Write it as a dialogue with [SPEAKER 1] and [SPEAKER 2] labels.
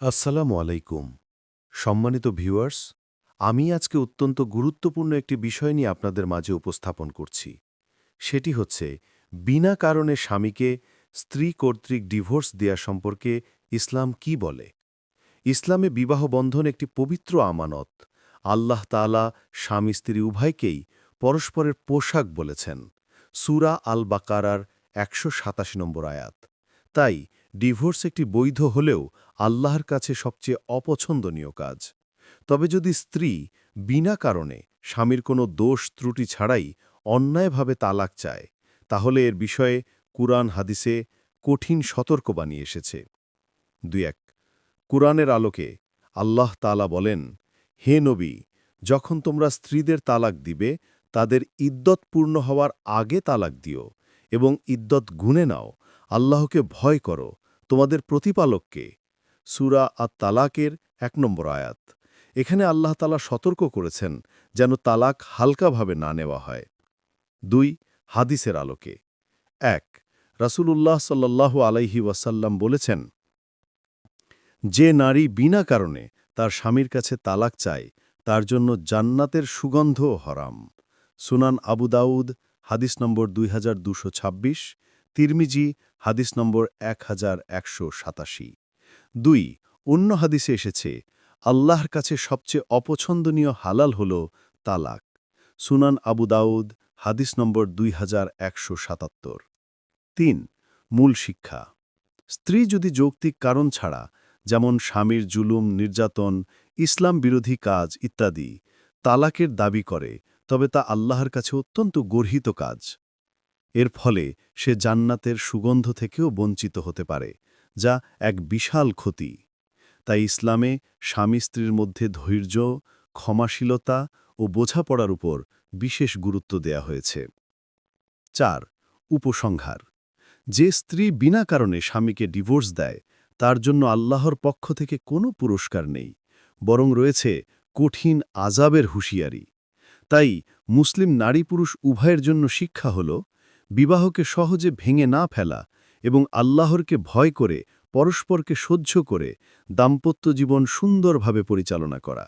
[SPEAKER 1] আসসালামু আলাইকুম। সম্মানিত ভিউয়ার্স, আমি আজকে অত্যন্ত গুরুত্বপূর্ণ একটি বিষয় নিয়ে আপনাদের মাঝে উপস্থাপন করছি। সেটি হচ্ছে, বিনা কারণে স্বামীকে স্ত্রী কর্তৃক ডিভোর্স দেয়া সম্পর্কে ইসলাম কি বলে? ইসলামে বিবাহ বন্ধন একটি পবিত্র আমানত। আল্লাহ তাআলা স্বামী স্ত্রী উভয়কেই পরস্পরের পোশাক বলেছেন। সুরা আল বাকারার একশো সাতাশি নম্বর আয়াত। তাই ডিভোর্স একটি বৈধ হলেও আল্লাহর কাছে সবচেয়ে অপছন্দনীয় কাজ। তবে যদি স্ত্রী বিনা কারণে স্বামীর কোনো দোষ ত্রুটি ছাড়াই অন্যায়ভাবে তালাক চায়, তাহলে এর বিষয়ে কুরআন হাদিসে কঠিন সতর্কবাণী এসেছে। দুই এক, কুরআনের আলোকে আল্লাহ তালা বলেন, হে নবী, যখন তোমরা স্ত্রীদের তালাক দিবে, তাদের ইদ্যত পূর্ণ হওয়ার আগে তালাক দিও। এবং ইদ্যত গুনে নাও। আল্লাহকে ভয় করো, তোমাদের প্রতিপালককে। সুরা আর তালাকের এক নম্বর আয়াত। এখানে আল্লাহ তালা সতর্ক করেছেন যেন তালাক হালকাভাবে না নেওয়া হয়। দুই, হাদিসের আলোকে। এক, রাসূলুল্লাহ সাল্লাল্লাহু আলাইহি ওয়াসাল্লাম বলেছেন, যে নারী বিনা কারণে তার স্বামীর কাছে তালাক চায়, তার জন্য জান্নাতের সুগন্ধও হরাম। সুনান আবু দাউদ হাদিস নম্বর দুই হাজার দুশো ছাব্বিশ, তিরমিজি হাদিস নম্বর এক হাজার একশো সাতাশি। দুই, অন্য হাদিসে এসেছে, আল্লাহর কাছে সবচেয়ে অপছন্দনীয় হালাল হল তালাক। সুনান আবু দাউদ, হাদিস নম্বর দুই হাজার একশো সাতাত্তর। তিন, মূল শিক্ষা। স্ত্রী যদি যৌক্তিক কারণ ছাড়া, যেমন স্বামীর জুলুম, নির্যাতন, ইসলাম বিরোধী কাজ ইত্যাদি, তালাকের দাবি করে তবে তা আল্লাহর কাছে অত্যন্ত গর্হিত কাজ। এর ফলে সে জান্নাতের সুগন্ধ থেকেও বঞ্চিত হতে পারে, যা এক বিশাল ক্ষতি। তাই ইসলামে স্বামী স্ত্রীর মধ্যে ধৈর্য, ক্ষমাশীলতা ও বোঝাপড়ার উপর বিশেষ গুরুত্ব দেয়া হয়েছে। চার, উপসংহার। যে স্ত্রী বিনা কারণে স্বামীকে ডিভোর্স দেয়, তার জন্য আল্লাহর পক্ষ থেকে কোনো পুরস্কার নেই, বরং রয়েছে কঠিন আজাবের হুঁশিয়ারি। তাই মুসলিম নারী পুরুষ উভয়ের জন্য শিক্ষা হল, বিবাহকে সহজে ভেঙে না ফেলা এবং আল্লাহরকে ভয় করে, পরস্পরকে সহ্য করে, দাম্পত্য জীবন সুন্দরভাবে পরিচালনা করা।